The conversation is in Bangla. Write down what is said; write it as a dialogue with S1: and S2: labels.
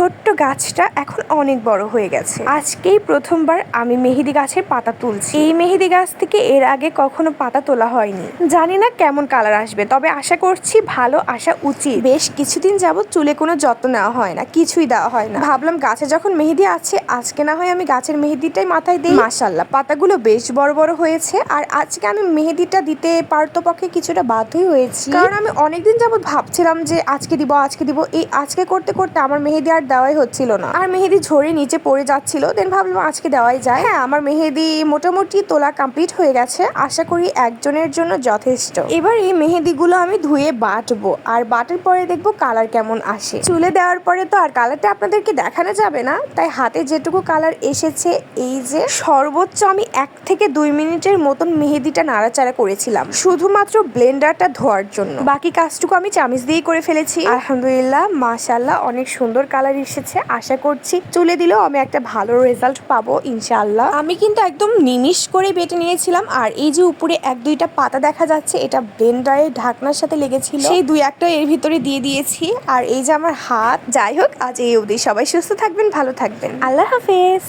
S1: ছোট্ট গাছটা এখন অনেক বড় হয়ে গেছে। আজকেই প্রথমবার আমি মেহেদি গাছের পাতা তুলছি। এই মেহেদি গাছ থেকে এর আগে কখনো পাতা তোলা হয়নি। জানি না কেমন কালার আসবে, তবে আশা করছি ভালো, আসা উচিত। বেশ কিছুদিন যাবত চুলে কোনো যত্ন নেওয়া হয় না, কিছুই দেওয়া হয় না। ভাবলাম গাছে যখন মেহেদি আছে, আজকে না হয় আমি গাছের মেহেদিটাই মাথায় দিই। মাশাল্লাহ পাতাগুলো বেশ বড় বড় হয়েছে, আর আজকে আমি মেহেদিটা দিতে পারতো পক্ষে কিছুটা বাধ্যই হয়েছি। কারণ আমি অনেকদিন যাবত ভাবছিলাম যে আজকে দিব আজকে দিব, এই আজকে করতে করতে আমার মেহেদি আর দেওয়াই হচ্ছিল না। আর মেহেদি ঝরে নিচে পড়ে যাচ্ছিল দেন ভাবলাম আজকে দেওয়াই যায়। হ্যাঁ আমার মেহেদি মোটামুটি তোলা কমপ্লিট হয়ে গেছে। আশা করি একজনের জন্য যথেষ্ট। এবার এই মেহেদিগুলো আমি ধুয়ে বাটবো আর বাটার পরে দেখব কালার কেমন আসে। চুলে দেওয়ার পরে তো আর কালারটা আপনাদেরকে দেখানো যাবে না তাই হাতে যেটুকু কালার এসেছে এই যে সর্বোচ্চ আমি এক থেকে দুই মিনিটের মতন মেহেদিটা নাড়াচাড়া করেছিলাম শুধুমাত্র ব্লেন্ডারটা ধোয়ার জন্য। বাকি কাজটুকু আমি চামিচ দিয়েই করে ফেলেছি। আলহামদুলিল্লাহ মাশাল্লাহ অনেক সুন্দর কালার এসেছে, আশা করছি চুলে দিলেও আমি একটা ভালো রেজাল্ট পাবো ইনশাল্লাহ আমি কিন্তু একদম নিমিশ করে বেটে নিয়েছিলাম, আর এই যে উপরে এক দুইটা পাতা দেখা যাচ্ছে, এটা ব্লেন্ডারের ঢাকনার সাথে লেগেছিল। সেই দুই একটা এর ভিতরে দিয়ে দিয়েছি, আর এই যে আমার হাত, যাই হোক, আজ এই অবধি সবাই সুস্থ থাকবেন, ভালো থাকবেন। আল্লাহ হাফেজ।